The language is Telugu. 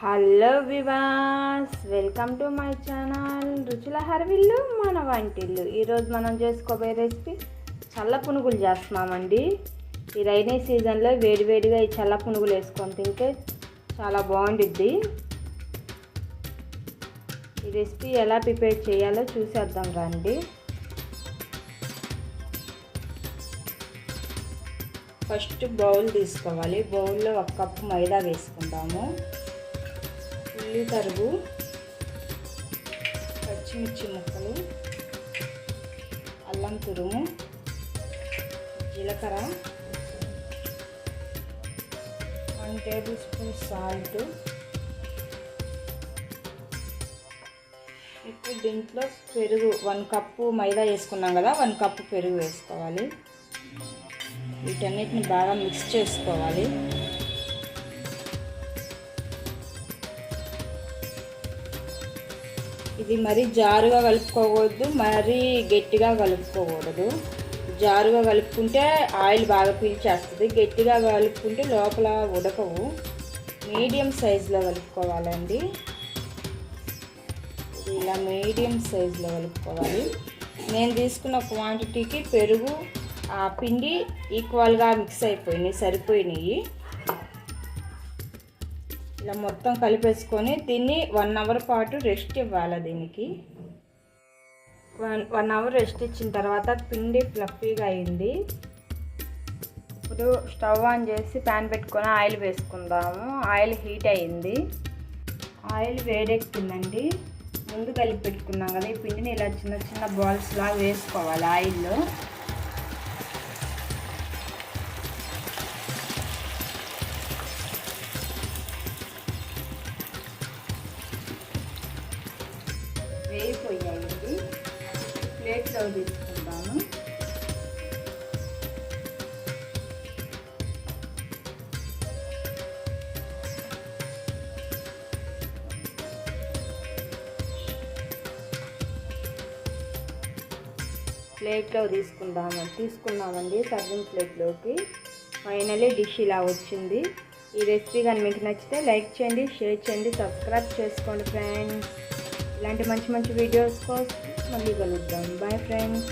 హలో వివాస్ వెల్కమ్ టు మై ఛానల్. రుచుల హరవిల్లు మన వంటిల్లు. ఈరోజు మనం చేసుకోబోయే రెసిపీ చల్ల పునుగులు చేస్తున్నామండి. ఈ రైనీ సీజన్లో వేడివేడిగా ఈ చల్ల పునుగులు వేసుకొని తింటే చాలా బాగుండిద్ది. ఈ రెసిపీ ఎలా ప్రిపేర్ చేయాలో చూసేద్దాం రండి. ఫస్ట్ బౌల్ తీసుకోవాలి. బౌల్లో ఒక కప్పు మైదా వేసుకుంటాము ఉల్లి తరుగు పచ్చిమిర్చి ముక్కలు అల్లం తురుము జీలకర్ర వన్ టేబుల్ స్పూన్ సాల్ట్. ఇప్పుడు దీంట్లో పెరుగు వన్ కప్పు మైదా వేసుకున్నాం కదా వన్ కప్పు పెరుగు వేసుకోవాలి. వీటన్నిటిని బాగా మిక్స్ చేసుకోవాలి. ఇది మరీ జారుగా కలుపుకోకూడదు మరీ గట్టిగా కలుపుకోకూడదు. జారుగా కలుపుకుంటే ఆయిల్ బాగా పీల్చేస్తుంది. గట్టిగా కలుపుకుంటే లోపల ఉడకవు. మీడియం సైజులో కలుపుకోవాలండి. ఇలా మీడియం సైజులో కలుపుకోవాలి. నేను తీసుకున్న క్వాంటిటీకి పెరుగు ఆ పిండి ఈక్వల్గా మిక్స్ అయిపోయినాయి సరిపోయినాయి. ఇలా మొత్తం కలిపేసుకొని దీన్ని వన్ అవర్ పాటు రెస్ట్ ఇవ్వాలి దీనికి. వన్ వన్ అవర్ రెస్ట్ ఇచ్చిన తర్వాత పిండి ఫ్లఫీగా అయింది. ఇప్పుడు స్టవ్ ఆన్ చేసి ప్యాన్ పెట్టుకొని ఆయిల్ వేసుకుందాము. ఆయిల్ హీట్ అయింది. ఆయిల్ వేడెక్కిందండి. ముందు కలిపి పెట్టుకున్నాం కదా ఈ పిండిని ఇలా చిన్న చిన్న బాల్స్ లాగా వేసుకోవాలి ఆయిల్లో. వేగిపోయాయండి ప్లేట్లో తీసుకుంటాము ప్లేట్లో తీసుకుందాము. తీసుకున్నామండి సర్వింగ్ ప్లేట్లోకి. ఫైనలీ డిష్ ఇలా వచ్చింది. ఈ రెసిపీ కానీ మీకు నచ్చితే లైక్ చేయండి షేర్ చేయండి సబ్స్క్రైబ్ చేసుకోండి ఫ్రెండ్స్. ఇలాంటి మంచి మంచి వీడియోస్ కోసం మళ్ళీ కలుద్దాం. Bye friends